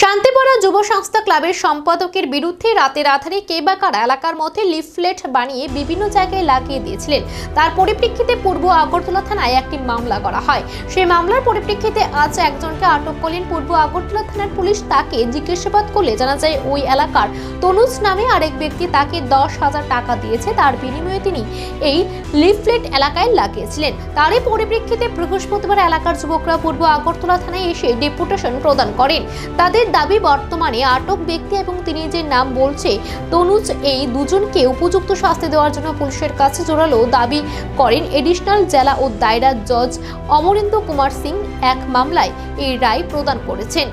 শান্তিপুরা যুব সংস্থা ক্লাবের সম্পাদকের বিরুদ্ধে রাতের আধারে কে বা এলাকার মধ্যে লিফলেট বানিয়ে বিভিন্ন জায়গায় লাগিয়ে দিয়েছিলেন, তার পরিপ্রেক্ষিতে পূর্ব আগরতলা থানায় একটি মামলা করা হয়। সেই মামলার পরিপ্রেক্ষিতে আজ একজনকে আটক করলেন পূর্ব আগরতলা থানার পুলিশ। তাকে জিজ্ঞাসাবাদ করলে জানা যায় ওই এলাকার তনুজ নামে আরেক ব্যক্তি তাকে দশ হাজার টাকা দিয়েছে। তার বিনিময়ে তিনি এই লিফলেট এলাকায় লাগিয়েছিলেন। তারই পরিপ্রেক্ষিতে বৃহস্পতিবার এলাকার যুবকরা পূর্ব আগরতলা থানায় এসে ডেপুটেশন প্রদান করেন। তাদের দাবি বর্তমানে আটক ব্যক্তি এবং তিনি যে নাম বলছে, তনুজ এই দুজনকে উপযুক্ত শাস্তি দেওয়ার জন্য পুলিশের কাছে জোরালো দাবি করেন এডিশনাল জেলা ও দায়রা জজ অমরেন্দ্র কুমার সিং এক মামলায় এই রায় প্রদান করেছেন।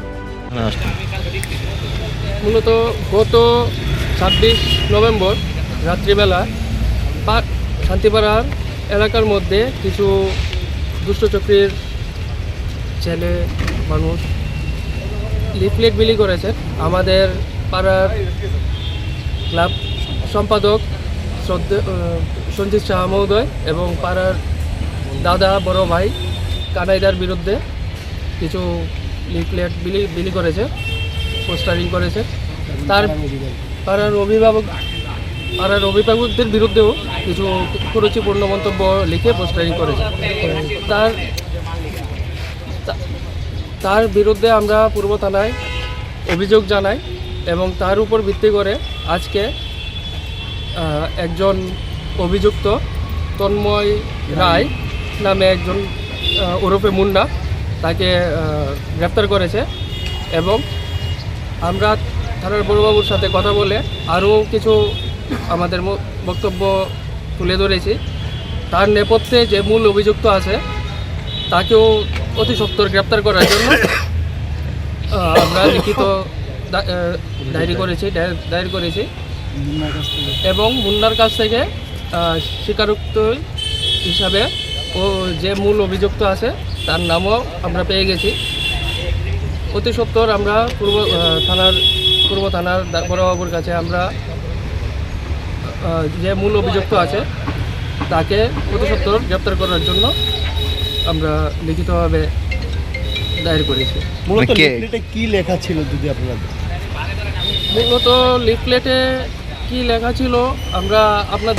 মূলত গত ছাব্বিশ নভেম্বর রাত্রিবেলা শান্তিপাড়ার এলাকার মধ্যে কিছু দুষ্টচক্রীর ছেলে মানুষ লিফলেট বিলি করেছে। আমাদের পাড়ার ক্লাব সম্পাদক সঞ্জিত শাহ মহোদয় এবং পাড়ার দাদা, বড় ভাই কানাইদার বিরুদ্ধে কিছু লিফলেট বিলি বিলি করেছে, পোস্টারিং করেছে। তার পাড়ার অভিভাবক পাড়ার অভিভাবকদের বিরুদ্ধেও কিছু কুরুচিপূর্ণ মন্তব্য লিখে পোস্টারিং করেছে। তার তার বিরুদ্ধে আমরা পূর্ব থানায় অভিযোগ জানাই এবং তার উপর ভিত্তি করে আজকে একজন অভিযুক্ত তন্ময় রায় নামে একজন ওরফে মুন্না তাকে গ্রেপ্তার করেছে এবং আমরা থানার বড়বাবুর সাথে কথা বলে আরও কিছু আমাদের বক্তব্য তুলে ধরেছি। তার নেপথ্যে যে মূল অভিযুক্ত আছে, তাকেও অতি সত্তর গ্রেপ্তার করার জন্য আমরা লিখিত ডায়েরি করেছি ডায়ের- করেছি। এবং মুন্নার কাছ থেকে স্বীকারোক্ত হিসাবে ও যে মূল অভিযুক্ত আছে, তার নামও আমরা পেয়ে গেছি। অতি সত্তর আমরা পূর্ব থানার পূর্ব থানার বড়বাবুর কাছে আমরা যে মূল অভিযুক্ত আছে, তাকে অতি সত্তর গ্রেপ্তার করার জন্য আমরা লিখিতভাবে দায়ের করেছি মূলত কে? লিফলেটে কি লেখা ছিল যদি আপনাদের মূলত লিফলেটে কি লেখা ছিল আমরা আপনার